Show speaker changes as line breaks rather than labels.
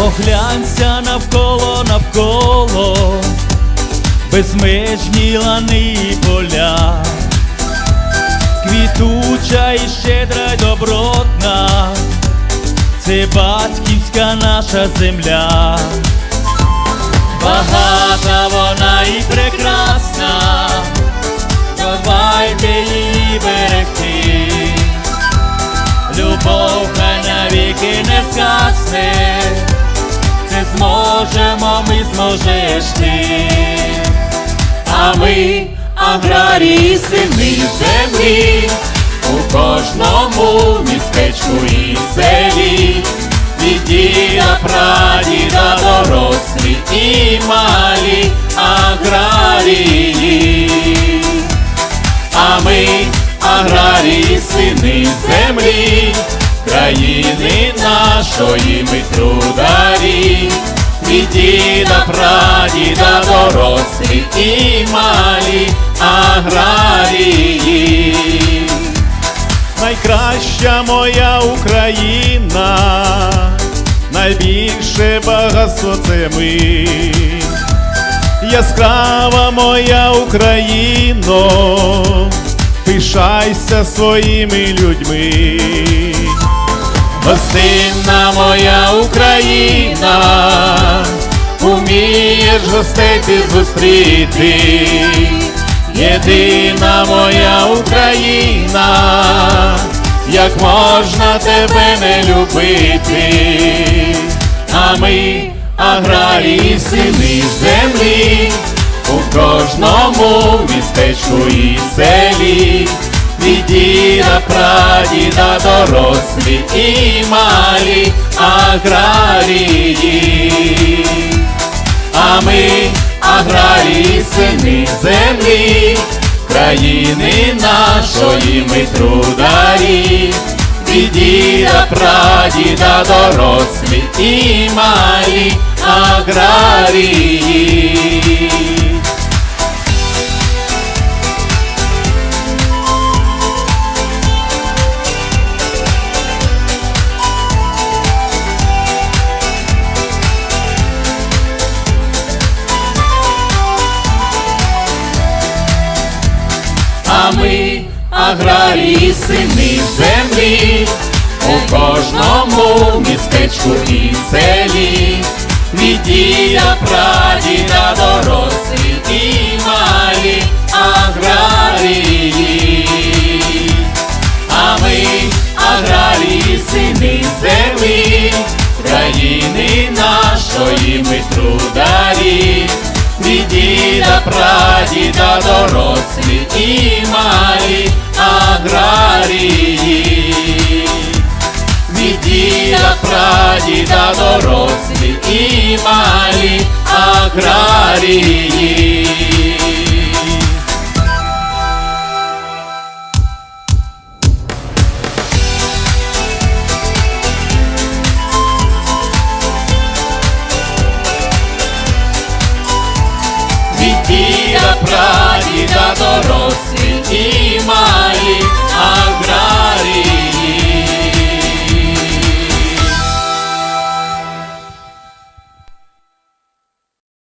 Оглянься навколо, навколо, безмежні лани і поля, квітуча і щедра й добротна, це батьківська наша земля, багата вона і прекрасна, ти. А ми, аграрії, сини землі, у кожному містечку і селі, від діда, прадіда, дорослі і малі аграрії. А ми, аграрії, сини землі, країни нашої ми трударі, від діда, прадіда, дорослі і малі аграрії.
Найкраща моя Україна, найбільше багатство це ми. Яскрава моя Україно, пишайся своїми людьми.
Гостинна моя Україна, умієш гостей ти зустріти, єдина моя Україна, як можна тебе не любити, а ми, аграрії, сини землі, у кожному містечку і селі. Від діда, прадіда, дорослі і малі аграрії. Аграрії, землі, країни нашої ми трударі. Від діда, прадіда, дорослі і малі аграрії. Ми, аграрії, сини землі, у кожному містечку і селі, від діда, прадіда, дорослі і малі аграрії. А ми, аграрії, сини землі, країни нашої ми трударі, прадіда, дорослі і малі аграрії. Від діда, прадіда, дорослі і малі аграрії. прадіда дорослі і малі.